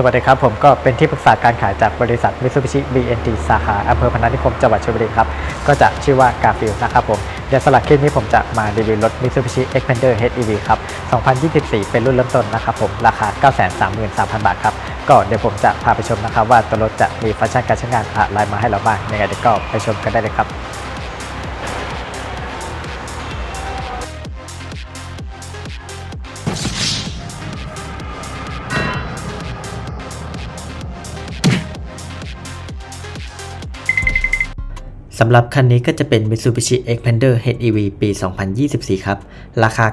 สวัสดีครับ ผมก็เป็นที่ปรึกษาการขายจากบริษัท Mitsubishi BNT สาขาอำเภอพนัสนิคมจังหวัดชลบุรีครับ ก็จะชื่อว่ากาฟิลนะครับผม เดี๋ยวสำหรับคลิปนี้ผมจะมารีวิวรถ Mitsubishi Xpander HEV ครับ 2024 เป็นรุ่นเริ่มต้นนะครับผม ราคา 933,000 บาทครับ ก็เดี๋ยวผมจะพาไปชมนะครับว่าตัวรถจะมีฟังก์ชันการใช้งานอะไรมาให้เราบ้างยังไงเดี๋ยวก็ไปชมกันได้เลยครับ สำหรับคันนี้ก็จะเป็น Mitsubishi Xpander HEV ปี 2024 ครับ ราคา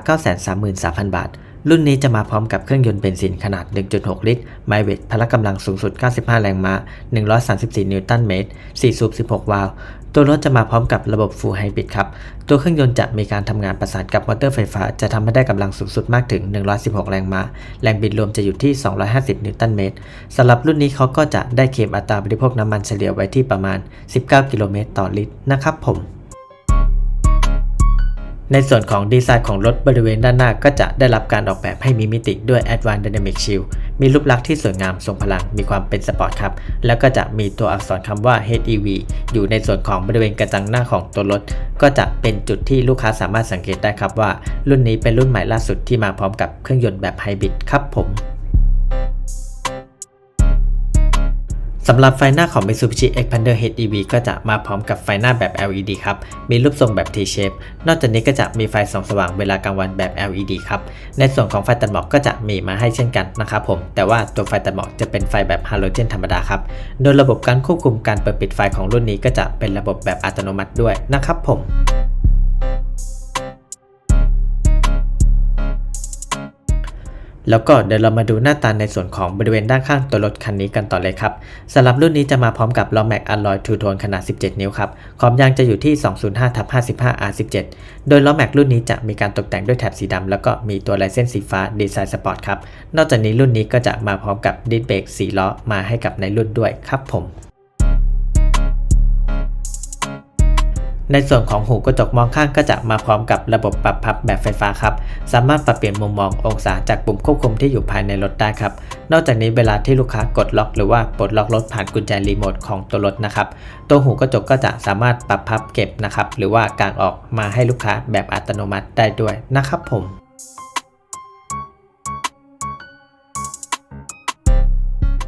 933,000 บาท รุ่นนี้จะมาพร้อมกับเครื่องยนต์เบนซินขนาด 1.6 ลิตร ไมเวทพละกำลังสูงสุด 95 แรงม้า 134 นิวตันเมตร 4 สูบ 16 วาล์ว ตัวรถจะมาพร้อมกับระบบ Full Hybrid ครับ ตัวเครื่องยนต์จะมีการทำงานประสานกับมอเตอร์ไฟฟ้า จะทำให้ได้กำลังสูงสุดมากถึง 116 แรงม้า แรงบิดรวมจะอยู่ที่ 250 นิวตันเมตรสำหรับรุ่นนี้เขาก็จะได้เคลมอัตราบริโภคน้ำมันเฉลี่ยไว้ที่ประมาณ 19 กิโลเมตรต่อลิตรนะครับผม ในส่วนของดีไซน์ของรถบริเวณด้านหน้าก็จะได้รับการออกแบบให้มีมิติด้วย Advanced Dynamic Shield มีรูปลักษณ์ที่สวยงามทรงพลังมีความเป็นสปอร์ตครับ แล้วก็จะมีตัวอักษรคำว่า HEV อยู่ในส่วนของบริเวณกระจังหน้าของตัวรถ ก็จะเป็นจุดที่ลูกค้าสามารถสังเกตได้ครับว่า รุ่นนี้เป็นรุ่นใหม่ล่าสุดที่มาพร้อมกับเครื่องยนต์แบบไฮบริดครับผม สำหรับไฟหน้าของ Mitsubishi Xpander HEV ก็จะมาพร้อมกับไฟหน้าแบบ LED ครับ มีรูปทรงแบบ T-shape นอกจากนี้ก็จะมีไฟส่องสว่างเวลากลางวันแบบ LED ครับ ในส่วนของไฟตัดหมอกก็จะมีมาให้เช่นกันนะครับผม แต่ว่าตัวไฟตัดหมอกจะเป็นไฟแบบฮาโลเจนธรรมดาครับ โดยระบบการควบคุมการเปิดปิดไฟของรุ่นนี้ก็จะเป็นระบบแบบอัตโนมัติด้วยนะครับผม แล้วก็เดี๋ยวเรามาดูหน้าตาในส่วนของบริเวณด้านข้างตัวรถคันนี้กันต่อเลยครับสำหรับรุ่นนี้จะมาพร้อมกับล้อแม็กอ l ลอยทูโทนขนาด 17 นิ้วครับความยางจะอยู่ที่ 205ทับ55 R17 โดยล้อแม็กรุ่นนี้จะมีการตกแต่งด้วยแถบสีดำแล้วก็มีตัวลายเส้นสีฟ้าดีไซน์สปอร์ตครับนอกจากนี้รุ่นนี้ก็จะมาพร้อมกับดิสเบรก4ล้อมาให้กับในรุ่นด้วยครับผม ในส่วนของหูกระจกมองข้างก็จะมาพร้อมกับระบบปรับพับแบบไฟฟ้าครับ สามารถปรับเปลี่ยนมุมมององศาจากปุ่มควบคุมที่อยู่ภายในรถได้ครับ นอกจากนี้เวลาที่ลูกค้ากดล็อกหรือว่าปลดล็อกรถผ่านกุญแจรีโมทของตัวรถนะครับ ตัวหูกระจกก็จะสามารถปรับพับเก็บนะครับ หรือว่าการออกมาให้ลูกค้าแบบอัตโนมัติได้ด้วยนะครับผม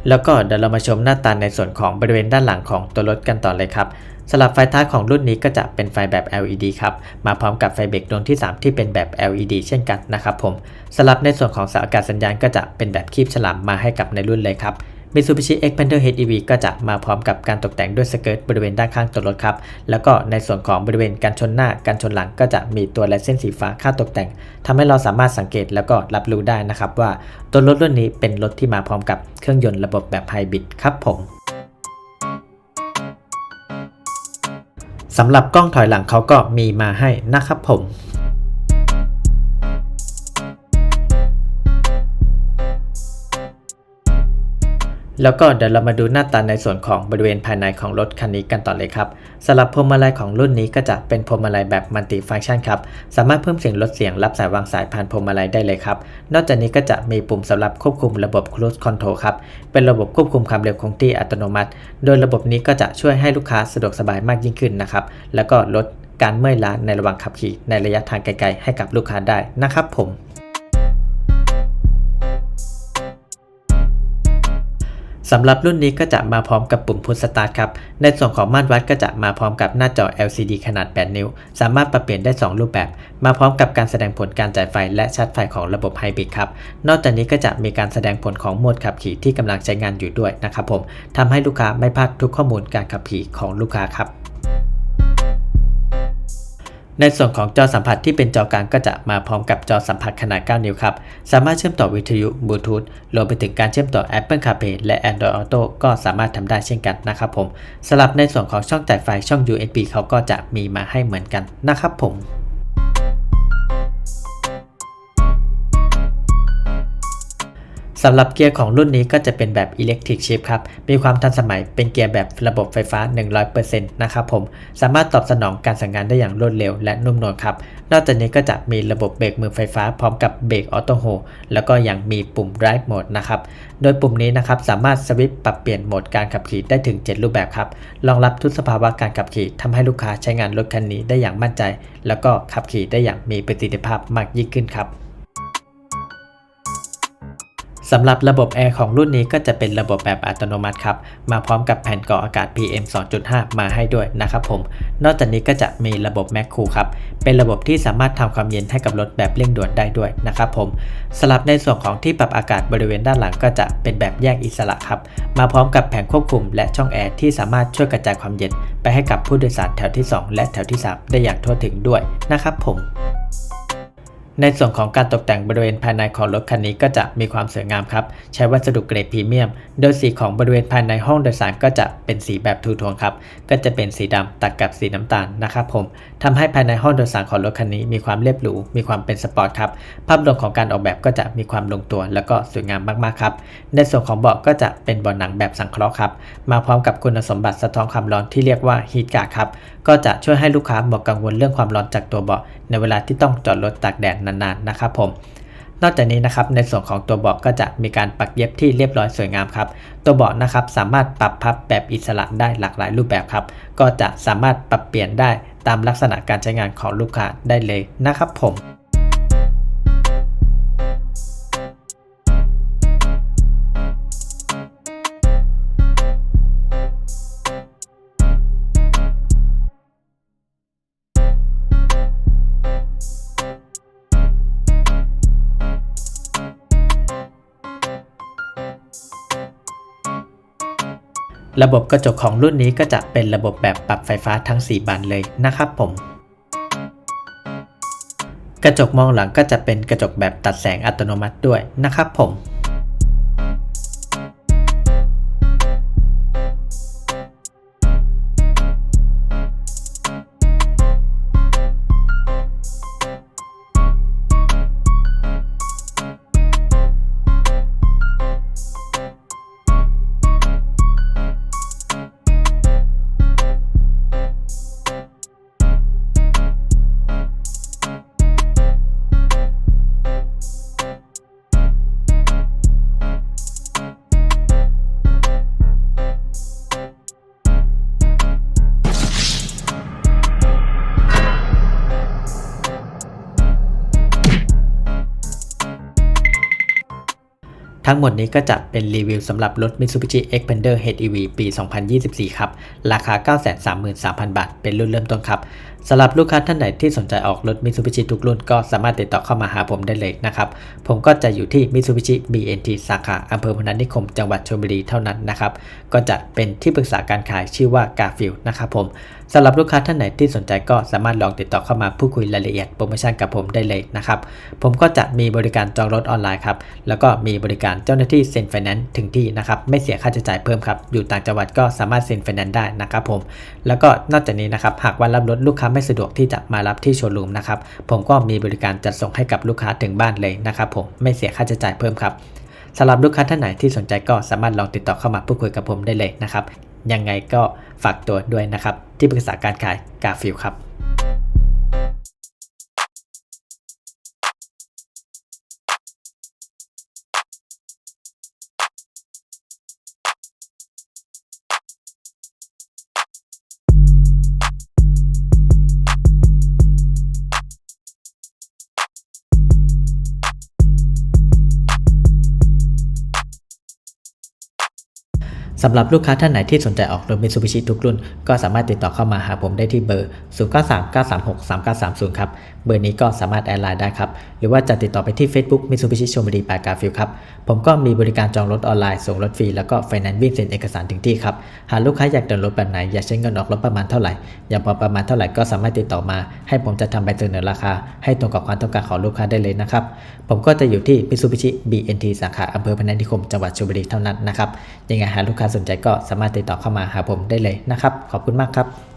แล้วก็เดี๋ยวเรามาชมหน้าตาในส่วนของบริเวณด้านหลังของตัวรถกันต่อเลยครับสำหรับไฟท้ายของรุ่นนี้ก็จะเป็นไฟแบบ LED ครับ มาพร้อมกับไฟเบรกดวงที่ 3 ที่เป็นแบบ LED เช่นกันนะครับผมสำหรับในส่วนของเสาอากาศสัญญาณก็จะเป็นแบบคีบฉลามมาให้กับในรุ่นเลยครับ Mitsubishi Xpander HEV ก็จะมาพร้อมกับการตกแต่งด้วยสเกิร์ตบริเวณด้านข้างตัวรถครับ แล้วก็ในส่วนของบริเวณการชนหน้าการชนหลังก็จะมีตัวลายเส้นสีฟ้าค่าตกแต่งทำให้เราสามารถสังเกตแล้วก็รับรู้ได้นะครับว่าตัวรถรุ่นนี้เป็นรถที่มาพร้อมกับเครื่องยนต์ระบบแบบไฮบริดครับผมสำหรับกล้องถอยหลังเขาก็มีมาให้นะครับผม แล้วก็เดี๋ยวเรามาดูหน้าตาในส่วนของบริเวณภายในของรถคันนี้กันต่อเลยครับสำหรับพวงมาลัยของรุ่นนี้ก็จะเป็นพวงมาลัยแบบมัลติฟังก์ชันครับ สามารถเพิ่มเสียงลดเสียงรับสายวางสายผ่านพวงมาลัยได้เลยครับ นอกจากนี้ก็จะมีปุ่มสำหรับควบคุมระบบ Cruise Control ครับ เป็นระบบควบคุมความเร็วคงที่อัตโนมัติ โดยระบบนี้ก็จะช่วยให้ลูกค้าสะดวกสบายมากยิ่งขึ้นนะครับ แล้วก็ลดการเมื่อยล้าในระหว่างขับขี่ในระยะทางไกลๆให้กับลูกค้าได้นะครับผม สำหรับรุ่นนี้ก็จะมาพร้อมกับปุ่มพุชสตาร์ทครับ ในส่วนของม่านวัดก็จะมาพร้อมกับหน้าจอ LCD ขนาด 8 นิ้ว สามารถปรับเปลี่ยนได้ 2 รูปแบบ มาพร้อมกับการแสดงผลการจ่ายไฟและชาร์จไฟของระบบไฮบริดครับ นอกจากนี้ก็จะมีการแสดงผลของโหมดขับขี่ที่กำลังใช้งานอยู่ด้วยนะครับผมทำให้ลูกค้าไม่พลาดทุกข้อมูลการขับขี่ของลูกค้าครับ ในส่วนของจอสัมผัสที่เป็นจอกลางก็จะมาพร้อมกับจอสัมผัสขนาด 9 นิ้วครับ สามารถเชื่อมต่อวิทยุบลูทูธรวมไปถึงการเชื่อมต่อ Apple CarPlay และ Android Auto ก็สามารถทำได้เช่นกันนะครับผมสำหรับในส่วนของช่องจ่ายไฟช่อง USB เขาก็จะมีมาให้เหมือนกันนะครับผม สำหรับเกียร์ของรุ่นนี้ก็จะเป็นแบบ Electric Shift ครับ มีความทันสมัยเป็นเกียร์แบบระบบไฟฟ้า 100%นะครับผม สามารถตอบสนองการสั่งงานได้อย่างรวดเร็วและนุ่มนวลครับ นอกจากนี้ก็จะมีระบบเบรกมือไฟฟ้าพร้อมกับเบรกออโต้โฮแล้วก็ยังมีปุ่ม Drive Mode นะครับ โดยปุ่มนี้นะครับสามารถสวิตช์ปรับเปลี่ยนโหมดการขับขี่ได้ถึง 7 รูปแบบครับ รองรับทุกสภาวะการขับขี่ทำให้ลูกค้าใช้งานรถคันนี้ได้อย่างมั่นใจ แล้วก็ขับขี่ได้อย่างมีประสิทธิภาพมากยิ่งขึ้นครับ สำหรับระบบแอร์ของรุ่นนี้ก็จะเป็นระบบแบบอัตโนมัติครับ มาพร้อมกับแผ่นกรองอากาศ PM 2.5 มาให้ด้วยนะครับผม นอกจากนี้ก็จะมีระบบ Mac Cool ครับ เป็นระบบที่สามารถทำความเย็นให้กับรถแบบเร่งด่วนได้ด้วยนะครับผมสำหรับในส่วนของที่ปรับอากาศบริเวณด้านหลังก็จะเป็นแบบแยกอิสระครับ มาพร้อมกับแผงควบคุมและช่องแอร์ที่สามารถช่วยกระจายความเย็นไปให้กับผู้โดยสารแถวที่ 2 และแถวที่ 3 ได้อย่างทั่วถึงด้วยนะครับผม ในส่วนของการตกแต่งบริเวณภายในของรถคันนี้ก็จะมีความสวยงามครับ ใช้วัสดุเกรดพรีเมียม โดยสีของบริเวณภายในห้องโดยสารก็จะเป็นสีแบบทูโทนครับ ก็จะเป็นสีดำตัดกับสีน้ำตาลนะครับผมทำให้ภายในห้องโดยสารของรถคันนี้มีความเรียบหรู มีความเป็นสปอร์ตครับ ภาพรวมของการออกแบบก็จะมีความลงตัว แล้วก็สวยงามมากๆครับ ในส่วนของเบาะก็จะเป็นเบาะหนังแบบสังเคราะห์ครับ มาพร้อมกับคุณสมบัติสะท้อนความร้อนที่เรียกว่าฮีทการ์ดครับ ก็จะช่วยให้ลูกค้าหมดกังวลเรื่องความร้อนจากตัวเบาะในเวลาที่ต้องจอดรถตากแดดนานๆนะครับผมนอกจากนี้นะครับในส่วนของตัวเบาะก็จะมีการปักเย็บที่เรียบร้อยสวยงามครับ ตัวเบาะนะครับสามารถปรับพับแบบอิสระได้หลากหลายรูปแบบครับ ก็จะสามารถปรับเปลี่ยนได้ตามลักษณะการใช้งานของลูกค้าได้เลยนะครับผม ระบบกระจกของรุ่นนี้ก็จะเป็นระบบแบบปรับไฟฟ้าทั้ง 4 บานเลยนะครับผม กระจกมองหลังก็จะเป็นกระจกแบบตัดแสงอัตโนมัติด้วยนะครับผม ทั้งหมดนี้ก็จะเป็นรีวิวสำหรับรถ Mitsubishi Xpander HEV ปี 2024 ครับ ราคา 933,000 บาท เป็นรุ่นเริ่มต้นครับสำหรับลูกค้าท่านไหนที่สนใจออกรถ Mitsubishi ทุกรุ่นก็สามารถติดต่อเข้ามาหาผมได้เลยนะครับ ผมก็จะอยู่ที่ Mitsubishi BNT สาขาอำเภอพนัสนิคม จังหวัดชลบุรีเท่านั้นนะครับ ก็จะเป็นที่ปรึกษาการขายชื่อว่ากาฟิลนะครับผมสำหรับลูกค้าท่านไหนที่สนใจก็สามารถลองติดต่อเข้ามาพูดคุยรายละเอียดโปรโมชั่นกับผมได้เลยนะครับ ผมก็จะมีบริการจองรถออนไลน์ครับ แล้วก็มีบริการเจ้าหน้าที่เซ็นไฟแนนซ์ถึงที่นะครับ ไม่เสียค่าใช้จ่ายเพิ่มครับ อยู่ต่างจังหวัดก็สามารถเซ็นไฟแนนซ์ได้นะครับผม แล้วก็นอกจากนี้นะครับ หากวันรับรถลูกค้าไม่สะดวกที่จะมารับที่โชว์รูมนะครับผมก็มีบริการจัดส่งให้กับลูกค้าถึงบ้านเลยนะครับผมไม่เสียค่าใช้จ่ายเพิ่มครับสำหรับลูกค้าท่านไหนที่สนใจก็สามารถลองติดต่อเข้ามาพูดคุยกับผมได้เลยนะครับยังไงก็ฝากตัวด้วยนะครับที่ปรึกษาการขายกาฟิลครับ สำหรับลูกค้าท่านไหนที่สนใจออกรถ Mitsubishi ทุกรุ่น ก็สามารถติดต่อเข้ามาหาผมได้ที่เบอร์ 0939363930 ครับ เบอร์นี้ก็สามารถแอดไลน์ได้ครับ หรือว่าจะติดต่อไปที่ Facebook Mitsubishi ชลบุรีปากาฟิลครับ ผมก็มีบริการจองรถออนไลน์ ส่งรถฟรี แล้วก็ไฟแนนซ์วิ่งเซ็นเอกสารถึงที่ครับ หากลูกค้าอยากเดินรถแบบไหน อยากใช้เงินออกรถประมาณเท่าไหร่ อยากพอประมาณเท่าไหร่ก็สามารถติดต่อมา ให้ผมจะทำใบเสนอราคา ให้ตรงกับความต้องการของลูกค้าได้เลยนะครับ ผมก็จะอยู่ที่ Mitsubishi BNT สาขาอำเภอพนัสนิคมจังหวัดชลบุรีเท่านั้นนะครับ ยังไงหากลูกค้าสนใจก็สามารถติดต่อเข้ามาหาผมได้เลยนะครับ ขอบคุณมากครับ